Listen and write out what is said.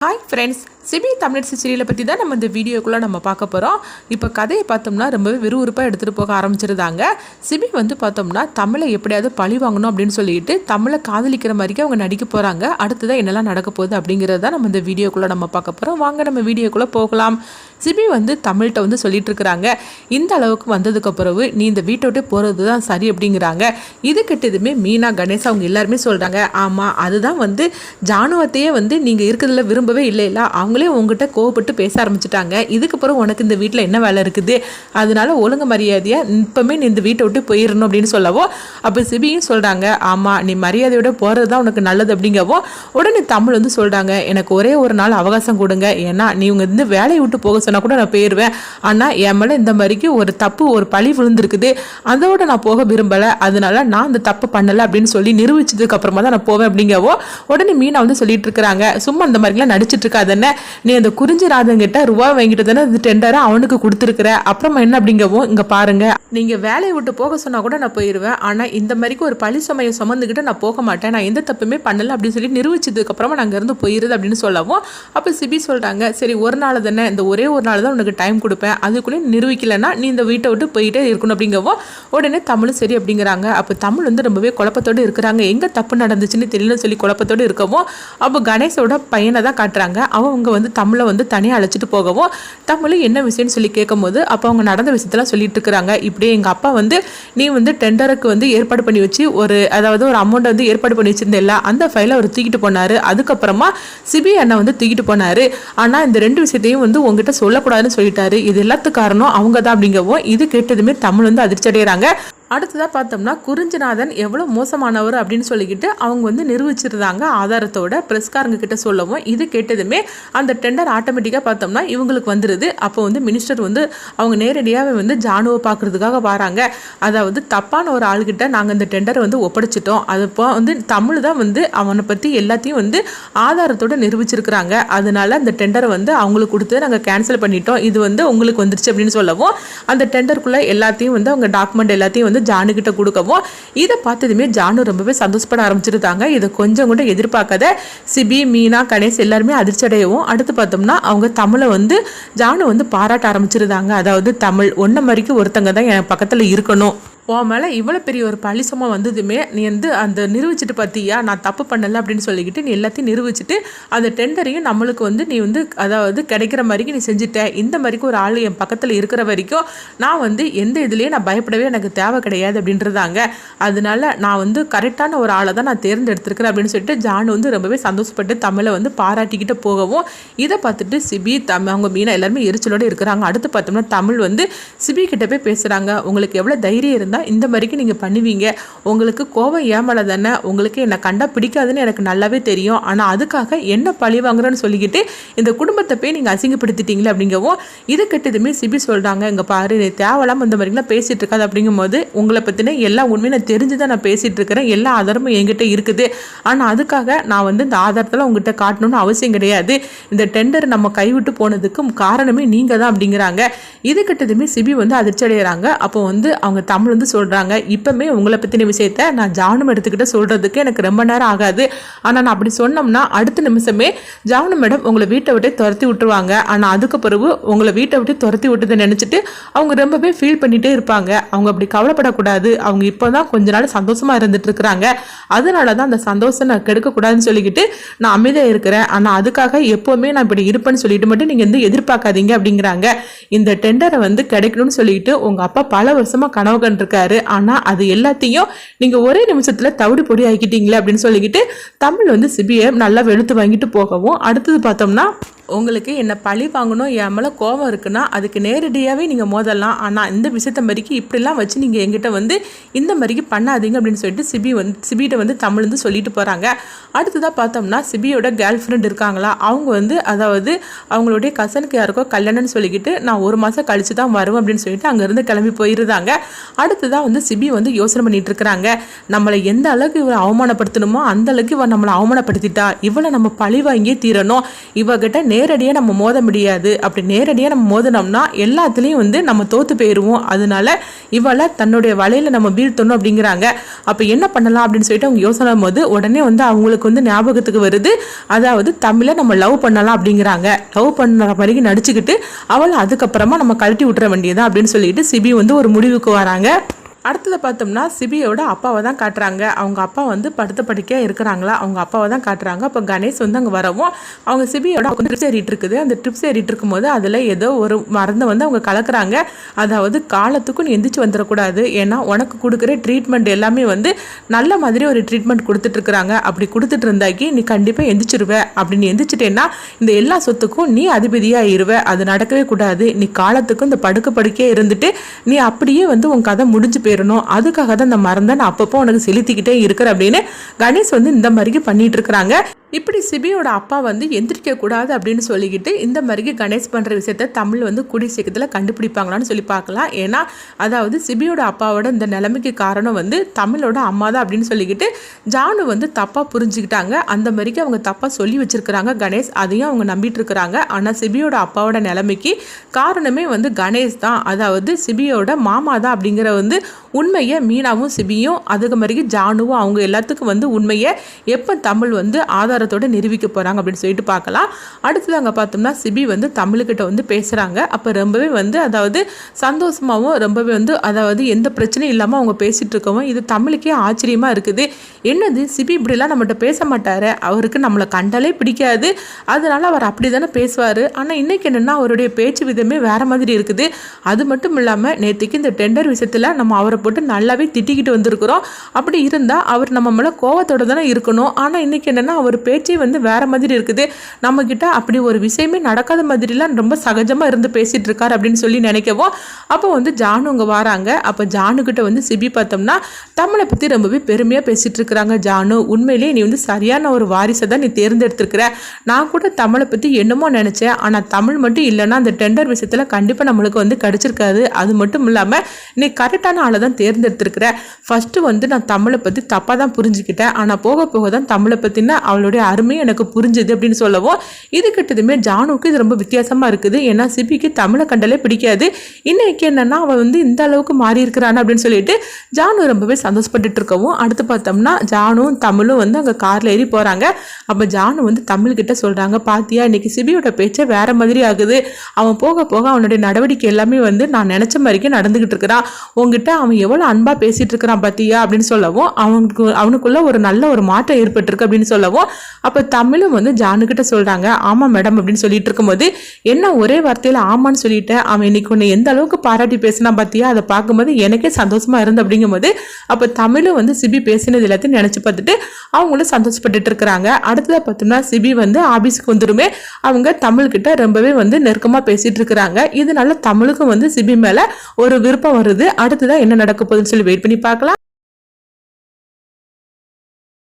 Hi friends CP தமிழர் சீரியலை பற்றி தான் நம்ம இந்த வீடியோக்குள்ளே நம்ம பார்க்க போகிறோம் இப்போ கதையை பார்த்தோம்னா ரொம்பவே விறுவிறுப்பாக எடுத்துகிட்டு போக ஆரம்பிச்சிருந்தாங்க. சிபி வந்து பார்த்தோம்னா தமிழை எப்படியாவது பழி வாங்கணும் அப்படின்னு சொல்லிட்டு தமிழை காதலிக்கிற மாதிரிக்கு அவங்க நடிக்க போகிறாங்க அடுத்ததான் என்னெல்லாம் நடக்க போகுது அப்படிங்கிறத தான் நம்ம இந்த வீடியோக்குள்ளே நம்ம பார்க்க போகிறோம் வாங்க நம்ம வீடியோக்குள்ளே போகலாம். சிபி வந்து தமிழ்கிட்ட வந்து சொல்லிட்டு இருக்கிறாங்க. இந்த அளவுக்கு வந்ததுக்கு பிறகு நீ இந்த வீட்டை விட்டு போகிறது தான் சரி அப்படிங்கிறாங்க. இது கிட்டதுமே மீனா கணேஷ் அவங்க எல்லாருமே சொல்கிறாங்க ஆமாம் அதுதான் வந்து ஜானுவத்தையே வந்து நீங்கள் இருக்கிறதுல விரும்பவே இல்லை இல்லை அவங்களே உங்ககிட்ட கோவப்பட்டு பேச ஆரம்பிச்சிட்டாங்க. இதுக்கப்புறம் உனக்கு இந்த வீட்டில் என்ன வேலை இருக்குது? அதனால ஒழுங்கு மரியாதையாக இப்போமே நீ இந்த வீட்டை விட்டு போயிடணும் அப்படின்னு சொல்லவோ அப்போ சிபியும் சொல்கிறாங்க ஆமாம் நீ மரியாதையோட போகிறது தான் உனக்கு நல்லது அப்படிங்கவோ உடனே தமிழ் வந்து சொல்கிறாங்க எனக்கு ஒரே ஒரு நாள் அவகாசம் கொடுங்க. ஏன்னா நீ உங்க வந்து வேலையை விட்டு போக சொன்னால் கூட நான் போயிடுவேன் ஆனால் என் மேலே இந்த மாதிரிக்கு ஒரு தப்பு ஒரு பழி விழுந்திருக்குது. அதோட நான் போக விரும்பலை. அதனால நான் அந்த தப்பு பண்ணலை அப்படின்னு சொல்லி நிரூபிச்சதுக்கு அப்புறமா தான் நான் போவேன் அப்படிங்கவோ உடனே மீனா வந்து சொல்லிட்டு இருக்கிறாங்க. சும்மா அந்த மாதிரிலாம் நடிச்சிட்டு இருக்காதுன்னு நீ அந்த குறிஞ்சி ராதங்கிட்ட ரூபா வாங்கிட்டு தானே இது டெண்டரை அவனுக்கு கொடுத்துருக்குற? அப்புறமா என்ன அப்படிங்கவும் இங்கே பாருங்க. நீங்கள் வேலையை விட்டு போக சொன்னால் கூட நான் போயிடுவேன் ஆனால் இந்த மாதிரிக்கு ஒரு பழி சுமையை சுமந்துக்கிட்டு நான் போக மாட்டேன். நான் எந்த தப்புமே பண்ணலை அப்படின்னு சொல்லி நிரூபிச்சதுக்கு அப்புறமா இருந்து அங்கேருந்து போயிருது அப்படின்னு சொல்லவும் அப்போ சிபி சொல்கிறாங்க சரி ஒரு நாள் தானே இந்த ஒரே ஒரு நாள் தான் உனக்கு டைம் கொடுப்பேன். அதுக்குள்ளே நிரூபிக்கலைன்னா நீ இந்த வீட்டை விட்டு போயிட்டே இருக்கணும் அப்படிங்கவும் உடனே தமிழும் சரி அப்படிங்கிறாங்க. அப்போ தமிழ் வந்து ரொம்பவே குழப்பத்தோடு இருக்கிறாங்க. எங்கே தப்பு நடந்துச்சுன்னு தெரியலன்னு சொல்லி குழப்பத்தோடு இருக்கவும் அப்போ கணேஷோட பையனை தான் காட்டுறாங்க. அவங்க வந்து தமிழை வந்து தனியாக அழைச்சிட்டு போகவும் தமிழ் என்ன விஷயம்னு சொல்லி கேட்கும்போது அப்போ அவங்க நடந்த விஷயத்தெல்லாம் சொல்லிட்டு இருக்கிறாங்க. இப்படியே எங்கள் அப்பா வந்து நீ வந்து டெண்டருக்கு வந்து ஏற்பாடு பண்ணி வச்சு ஒரு அதாவது ஒரு அமௌண்ட் வந்து ஏற்பாடு பண்ணி வச்சிருந்தேல்ல அந்த ஃபைலை அவர் தூக்கிட்டு போனார். அதுக்கப்புறமா சிபி அண்ணா வந்து தூக்கிட்டு போனார். ஆனால் இந்த ரெண்டு விஷயத்தையும் வந்து உங்ககிட்ட சொல்லக்கூடாதுன்னு சொல்லிட்டாரு. இது எல்லாத்துக்கு காரணம் அவங்க தான் அப்படிங்கவும் இது கேட்டதுமே தமிழ் வந்து அதிர்ச்சி அடைகிறாங்க அடுத்ததாக பார்த்தோம்னா குறிஞ்சிநாதன் எவ்வளோ மோசமானவர் அப்படின்னு சொல்லிக்கிட்டு அவங்க வந்து நிரூபிச்சிருந்தாங்க ஆதாரத்தோட பிரஸ்காரங்க கிட்ட சொல்லவும். இது கேட்டதுமே அந்த டெண்டர் ஆட்டோமேட்டிக்காக பார்த்தோம்னா இவங்களுக்கு வந்துடுது அப்போ வந்து மினிஸ்டர் வந்து அவங்க நேரடியாகவே வந்து ஜானுவை பார்க்கறதுக்காக வராங்க. அதாவது தப்பான ஒரு ஆள்கிட்ட நாங்கள் இந்த டெண்டரை வந்து ஒப்படைச்சிட்டோம். அது இப்போ வந்து தமிழ் தான் வந்து அவனை பற்றி எல்லாத்தையும் வந்து ஆதாரத்தோட நிரூபிச்சிருக்கிறாங்க. அதனால அந்த டெண்டரை வந்து அவங்களுக்கு கொடுத்து நாங்கள் கேன்சல் பண்ணிட்டோம். இது வந்து உங்களுக்கு வந்துருச்சு அப்படின்னு சொல்லவும் அந்த டெண்டருக்குள்ளே எல்லாத்தையும் வந்து அவங்க டாக்குமெண்ட் எல்லாத்தையும் வந்து ஜானு கிட்ட கொடுக்கவும் இதை பார்த்ததுமே ஜானு ரொம்பவே சந்தோஷப்பட ஆரம்பிச்சிருந்தாங்க இதை கொஞ்சம் கூட எதிர்பார்க்காத சிபி மீனா கணேஷ் எல்லாருமே அதிர்ச்சி அடையவும் அடுத்து பார்த்தோம்னா அவங்க தமிழை வந்து ஜானு வந்து பாராட்ட ஆரம்பிச்சிருந்தாங்க. அதாவது தமிழ் ஒன்றை மாதிரிக்கு ஒருத்தங்க தான் என் பக்கத்தில் இருக்கணும். உன் மேலே இவ்வளோ பெரிய ஒரு பழிசமாக வந்ததுமே நீ வந்து அந்த நிரூபிச்சிட்டு பார்த்தியா? நான் தப்பு பண்ணலை அப்படின்னு சொல்லிக்கிட்டு நீ எல்லாத்தையும் நிரூபிச்சிட்டு அந்த டெண்டரையும் நம்மளுக்கு வந்து நீ வந்து அதாவது கிடைக்கிற மாதிரிக்கு நீ செஞ்சுட்ட. இந்த மாதிரிக்கு ஒரு ஆள் என் பக்கத்தில் இருக்கிற வரைக்கும் நான் வந்து எந்த இதுலேயும் நான் பயப்படவே எனக்கு தேவை கிடையாது அப்படின்றதாங்க. அதனால நான் வந்து கரெக்டான ஒரு ஆளை தான் நான் தேர்ந்தெடுத்திருக்கிறேன் அப்படின்னு சொல்லிட்டு ஜான் வந்து ரொம்பவே சந்தோஷப்பட்டு தமிழை வந்து பாராட்டிக்கிட்டு போகவும் இதை பார்த்துட்டு சிபி தம் அவங்க மீனா எல்லாருமே எரிச்சலோடு இருக்கிறாங்க. அடுத்து பார்த்தோம்னா தமிழ் வந்து சிபி கிட்ட போய் பேசுகிறாங்க உங்களுக்கு எவ்வளோ தைரியம் இருந்தால் இந்த மாதிரிக்கு நீங்கள் பண்ணுவீங்க. உங்களுக்கு கோபம் ஏமலை தானே உங்களுக்கு என்னை கண்டா பிடிக்காதுன்னு எனக்கு நல்லாவே தெரியும். ஆனால் அதுக்காக என்ன பழி வாங்குறேன்னு சொல்லிக்கிட்டு இந்த குடும்பத்தை போய் நீங்கள் அசிங்கப்படுத்திட்டீங்களே அப்படிங்கவும் இது கெட்டதுமே சிபி சொல்கிறாங்க இங்கே பாரு நீ தேவையில்லாமல் இந்த மாதிரிலாம் பேசிகிட்டு இருக்காது அப்படிங்கும்போது உங்களை பற்றின எல்லா உண்மையும் நான் தெரிஞ்சு தான் நான் பேசிகிட்டு இருக்கிறேன். எல்லா ஆதாரமும் என்கிட்ட இருக்குது. ஆனால் அதுக்காக நான் வந்து இந்த ஆதாரத்தில் உங்ககிட்ட காட்டணும்னு அவசியம் கிடையாது. இந்த டெண்டர் நம்ம கைவிட்டு போனதுக்கும் காரணமே நீங்கள் தான் அப்படிங்கிறாங்க. இது கிட்டதுமே சிபி வந்து அதிர்ச்சி அடைகிறாங்க அப்போ வந்து அவங்க தமிழ் வந்து சொல்கிறாங்க இப்போமே உங்களை பற்றின விஷயத்த நான் ஜானும் எடுத்துக்கிட்ட சொல்கிறதுக்கு எனக்கு ரொம்ப நேரம் ஆகாது. ஆனால் நான் அப்படி சொன்னோம்னா அடுத்த நிமிஷமே ஜானு மேடம் உங்களை வீட்டை விட்டு துரத்தி விட்டுருவாங்க. ஆனால் அதுக்கு பிறகு உங்களை வீட்டை விட்டு துரத்தி விட்டதை நினச்சிட்டு அவங்க ரொம்பவே ஃபீல் பண்ணிகிட்டே இருப்பாங்க. அவங்க அப்படி கவலைப்படக்கூடாது. அவங்க இப்போ தான் கொஞ்ச நாள் சந்தோஷமாக இருந்துட்டு இருக்கிறாங்க. அதனால தான் அந்த சந்தோஷம் நான் கெடுக்கக்கூடாதுன்னு சொல்லிக்கிட்டு நான் அமைதியாக இருக்கிறேன். ஆனால் அதுக்காக எப்போவுமே நான் இப்படி இருப்பேன்னு சொல்லிட்டு மட்டும் நீங்கள் வந்து எதிர்பார்க்காதீங்க அப்படிங்கிறாங்க. இந்த டெண்டரை வந்து கிடைக்கணும்னு சொல்லிட்டு உங்கள் அப்பா பல வருஷமாக கனவு இருக்காரு ஆனால் அது எல்லாத்தையும் நீங்கள் ஒரே நிமிஷத்தில் தவிடு பொடி ஆக்கிட்டீங்களே அப்படின்னு சொல்லிக்கிட்டு தமிழ் வந்து சிபிஐ நல்லா வெளுத்து வாங்கிட்டு போகவும் அடுத்தது பார்த்தோம்னா உங்களுக்கு என்ன பழி வாங்கணும் என் மேலே கோபம் இருக்குன்னா அதுக்கு நேரடியாகவே நீங்கள் மோதலாம். ஆனால் இந்த விஷயத்த மாதிரிக்கு இப்படிலாம் வச்சு நீங்கள் எங்கிட்ட வந்து இந்த மாதிரிக்கு பண்ணாதீங்க அப்படின்னு சொல்லிட்டு சிபி வந்து சிபிகிட்ட வந்து தமிழ் வந்து சொல்லிட்டு போகிறாங்க அடுத்ததாக பார்த்தோம்னா சிபியோட கேர்ள் ஃப்ரெண்ட் இருக்காங்களா? அவங்க வந்து அதாவது அவங்களுடைய கசனுக்கு யாருக்கோ கல்யாணம்னு சொல்லிக்கிட்டு நான் ஒரு மாதம் கழிச்சு தான் வருவேன் அப்படின்னு சொல்லிட்டு அங்கேருந்து கிளம்பி போயிருந்தாங்க. அடுத்ததாக வந்து சிபி வந்து யோசனை பண்ணிட்டு இருக்கிறாங்க. நம்மளை எந்த அளவுக்கு இவரை அவமானப்படுத்தணுமோ அந்த அளவுக்கு இவன் நம்மளை அவமானப்படுத்திட்டா. இவளை நம்ம பழி வாங்கியே தீரணும். இவகிட்ட நேரடியாக நம்ம மோத முடியாது. அப்படி நேரடியாக நம்ம மோதினோம்னா எல்லாத்துலேயும் வந்து நம்ம தோற்று போயிடுவோம் அதனால இவளை தன்னுடைய வலையில் நம்ம வீழ்த்தணும் அப்படிங்கிறாங்க. அப்போ என்ன பண்ணலாம் அப்படின்னு சொல்லிட்டு அவங்க யோசனை போது உடனே வந்து அவங்களுக்கு வந்து ஞாபகத்துக்கு வருது. அதாவது தமிழை நம்ம லவ் பண்ணலாம் அப்படிங்கிறாங்க. லவ் பண்ணுற மாதிரி நடிச்சுக்கிட்டு அவளை அதுக்கப்புறமா நம்ம கழட்டி விட்டுற வேண்டியதான் அப்படின்னு சொல்லிட்டு சிபி வந்து ஒரு முடிவுக்கு வராங்க. அடுத்தது பார்த்தோம்னா சிபியோட அப்பாவை தான் காட்டுறாங்க. அவங்க அப்பா வந்து படுத்த படிக்கையாக இருக்கிறாங்களா? அவங்க அப்பாவை தான் காட்டுறாங்க. அப்போ கணேஷ் வந்து அங்கே வரவும் அவங்க சிபியோட ட்ரிப்ஸ் ஏறிட்டு இருக்குது. அந்த ட்ரிப்ஸ் ஏறிட்டு இருக்கும்போது அதில் ஏதோ ஒரு மருந்தை வந்து அவங்க கலக்குறாங்க. அதாவது காலத்துக்கும் நீ எந்திரிச்சு வந்துடக்கூடாது. ஏன்னா உனக்கு கொடுக்குற ட்ரீட்மெண்ட் எல்லாமே வந்து நல்ல மாதிரி ஒரு ட்ரீட்மெண்ட் கொடுத்துட்ருக்குறாங்க அப்படி கொடுத்துட்டு இருந்தாக்கி நீ கண்டிப்பாக எந்திரிச்சிருவ. நீ எந்திரிச்சிட்டேன்னா இந்த எல்லா சொத்துக்கும் நீ அதிபதியாக இருவ அது நடக்கவே கூடாது. நீ காலத்துக்கும் இந்த படுக்க படுக்கையே இருந்துட்டு நீ அப்படியே வந்து உன் கதை முடிஞ்சு போயிடணும். அதுக்காக தான் இந்த மருந்தை நான் அப்பப்போ உனக்கு செலுத்திக்கிட்டே இருக்கிறேன் அப்படின்னு கணேஷ் வந்து இந்த மாதிரிக்கு பண்ணிட்டு இருக்கிறாங்க. இப்படி சிபியோட அப்பா வந்து எந்திரிக்க கூடாது அப்படின்னு சொல்லிக்கிட்டு இந்த மாதிரிக்கு கணேஷ் பண்ணுற விஷயத்த தமிழ் வந்து கூடிய சீக்கிரத்தில் கண்டுபிடிப்பாங்களான்னு சொல்லி பார்க்கலாம். ஏன்னா அதாவது சிபியோட அப்பாவோட இந்த நிலைமைக்கு காரணம் வந்து தமிழோட அம்மா தான் அப்படின்னு சொல்லிக்கிட்டு ஜானு வந்து தப்பாக புரிஞ்சுக்கிட்டாங்க. அந்த மாதிரிக்கு அவங்க தப்பாக சொல்லி வச்சிருக்கிறாங்க கணேஷ். அதையும் அவங்க நம்பிட்டு இருக்கிறாங்க ஆனால் சிபியோட அப்பாவோட நிலைமைக்கு காரணமே வந்து கணேஷ் தான். அதாவது சிபியோட மாமா தான் அப்படிங்கிற வந்து உண்மையை மீனாவும் சிபியும் அதுக்கு மாதிரிக்கு ஜானுவும் அவங்க எல்லாத்துக்கும் வந்து உண்மையை எப்போ தமிழ் வந்து ஆதார் ஆதாரத்தோட நிரூபிக்க போகிறாங்க அப்படின்னு சொல்லிட்டு பார்க்கலாம். அடுத்தது அங்கே பார்த்தோம்னா சிபி வந்து தமிழ்கிட்ட வந்து பேசுகிறாங்க அப்போ ரொம்பவே வந்து அதாவது சந்தோஷமாகவும் ரொம்பவே வந்து அதாவது எந்த பிரச்சனையும் இல்லாமல் அவங்க பேசிகிட்டு இருக்கவும் இது தமிழுக்கே ஆச்சரியமாக இருக்குது. என்னது சிபி இப்படிலாம் நம்மகிட்ட பேச மாட்டார். அவருக்கு நம்மளை கண்டாலே பிடிக்காது. அதனால அவர் அப்படி தானே பேசுவார். ஆனால் இன்றைக்கி என்னென்னா அவருடைய பேச்சு விதமே வேறு மாதிரி இருக்குது. அது மட்டும் இல்லாமல் நேற்றுக்கு இந்த டெண்டர் விஷயத்தில் நம்ம அவரை போட்டு நல்லாவே திட்டிக்கிட்டு வந்திருக்கிறோம். அப்படி இருந்தால் அவர் நம்ம மேலே கோவத்தோடு தானே இருக்கணும். ஆனால் இன்றைக்கி என்னென்னா அவர் பேச்சே வந்து வேறு மாதிரி இருக்குது. நம்மக்கிட்ட அப்படி ஒரு விஷயமே நடக்காத மாதிரிலாம் ரொம்ப சகஜமாக இருந்து பேசிகிட்டு இருக்கார் அப்படின்னு சொல்லி நினைக்கவும் அப்போ வந்து ஜானு அங்கே வராங்க. அப்போ ஜானுக்கிட்ட வந்து சிபி பார்த்தோம்னா தமிழை பற்றி ரொம்பவே பெருமையாக பேசிகிட்டு இருக்கிறாங்க ஜானு. உண்மையிலேயே நீ வந்து சரியான ஒரு வாரிசை தான் நீ தேர்ந்தெடுத்திருக்கிற. நான் கூட தமிழை பற்றி என்னமோ நினச்சேன். ஆனால் தமிழ் மட்டும் இல்லைன்னா அந்த டெண்டர் விஷயத்தில் கண்டிப்பாக நம்மளுக்கு வந்து கிடச்சிருக்காது. அது மட்டும் இல்லாமல் நீ கரெக்டான ஆளை தான் தேர்ந்தெடுத்திருக்கிற. ஃபஸ்ட்டு வந்து நான் தமிழை பற்றி தப்பாக தான் புரிஞ்சுக்கிட்டேன். ஆனால் போக போக தான் தமிழை பற்றின அவளுடைய அருமை எனக்கு புரிஞ்சுது அப்படின்னு சொல்லவும் இது கிட்டதுமே ஜானுக்கு இது ரொம்ப வித்தியாசமாக இருக்குது. ஏன்னா சிபிக்கு தமிழை கண்டாலே பிடிக்காது. இன்னைக்கு என்னன்னா அவள் வந்து இந்த அளவுக்கு மாறி இருக்கிறான் அப்படின்னு சொல்லிட்டு ஜானு ரொம்பவே சந்தோஷப்பட்டுட்டு இருக்கவும் அடுத்து பார்த்தோம்னா ஜானும் தமிழும் வந்து அங்கே காரில் ஏறி போகிறாங்க அப்போ ஜானு வந்து தமிழ்கிட்ட சொல்கிறாங்க பாத்தியா இன்னைக்கு சிபியோட பேச்சே வேற மாதிரி ஆகுது. அவன் போக போக அவனுடைய நடவடிக்கை எல்லாமே வந்து நான் நினச்ச மாதிரிக்கே நடந்துக்கிட்டு இருக்கிறான். உங்ககிட்ட அவன் எவ்வளோ அன்பாக பேசிகிட்டு இருக்கிறான் பாத்தியா? அப்படின்னு சொல்லவும் அவனுக்கு அவனுக்குள்ள ஒரு நல்ல ஒரு மாற்றம் ஏற்பட்டிருக்கு அப்படின்னு சொல்லவும் அப்போ தமிழும் வந்து ஜானுக்கிட்ட சொல்கிறாங்க ஆமாம் மேடம் அப்படின்னு சொல்லிட்டு இருக்கும்போது என்ன ஒரே வார்த்தையில் ஆமான்னு சொல்லிட்டேன் அவன் இன்னைக்கு உன்னை எந்த அளவுக்கு பாராட்டி பேசினா பார்த்தியா அதை பார்க்கும்போது எனக்கே சந்தோஷமாக இருந்து அப்படிங்கும்போது அப்போ தமிழும் வந்து சிபி பேசினது எல்லாத்தையும் நினச்சி பார்த்துட்டு அவங்களும் சந்தோஷப்பட்டுட்டு இருக்கிறாங்க. அடுத்ததாக பார்த்தோம்னா சிபி வந்து ஆஃபீஸுக்கு வந்துருமே அவங்க தமிழ்கிட்ட ரொம்பவே வந்து நெருக்கமாக பேசிகிட்டு இருக்கிறாங்க. இதனால தமிழுக்கும் வந்து சிபி மேலே ஒரு விருப்பம் வருது. அடுத்ததாக என்ன நடக்க போகுதுன்னு சொல்லி வெயிட் பண்ணி பார்க்கலாம்.